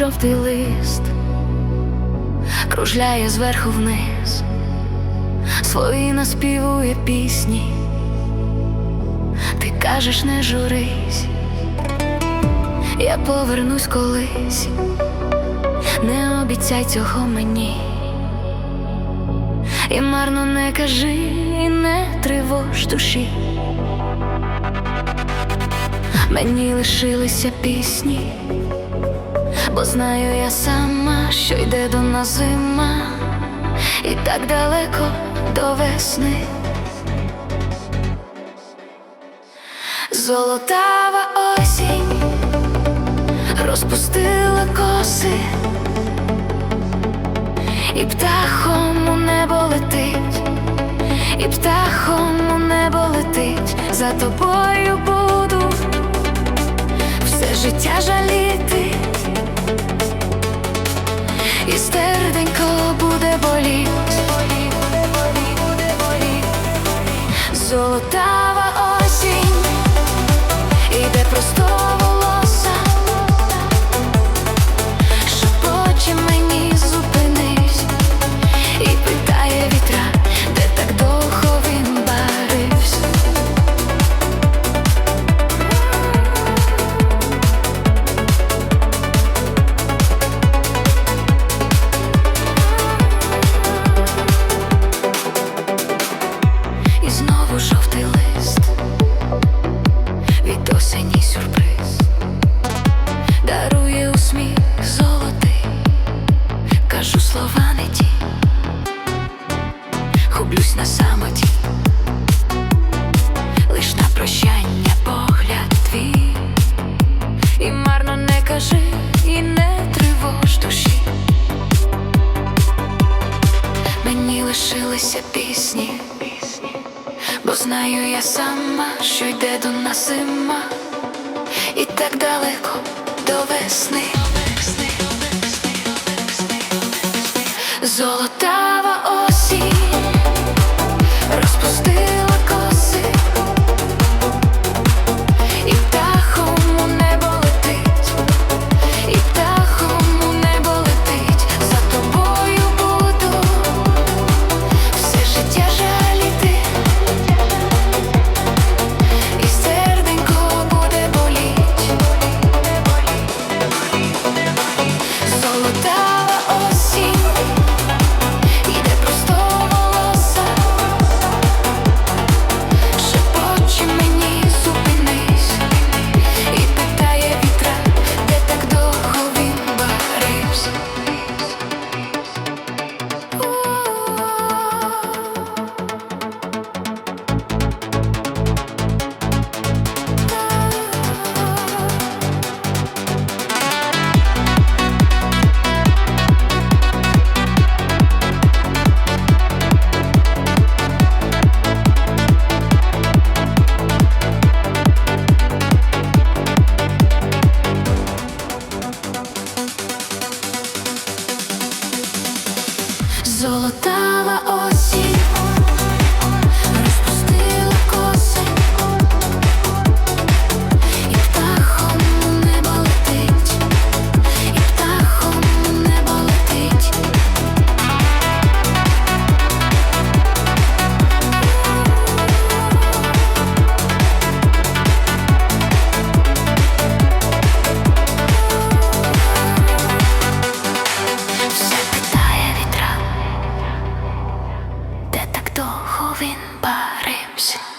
жовтий лист кружляє зверху вниз, свої наспівує пісні, ти кажеш, не журись, я повернусь колись, не обіцяй цього мені, і марно не кажи, і не тривож душі. Мені лишилися пісні, бо знаю я сама, що йде до нас зима, і так далеко до весни. Золотава осінь розпустила коси, і птахом у небо летить, і птахом у небо летить, за тобою золотава осінь, іде просто лишилися пісні, бо знаю я сама, що йде до нас зима, і так далеко до весни. Золотава він парився.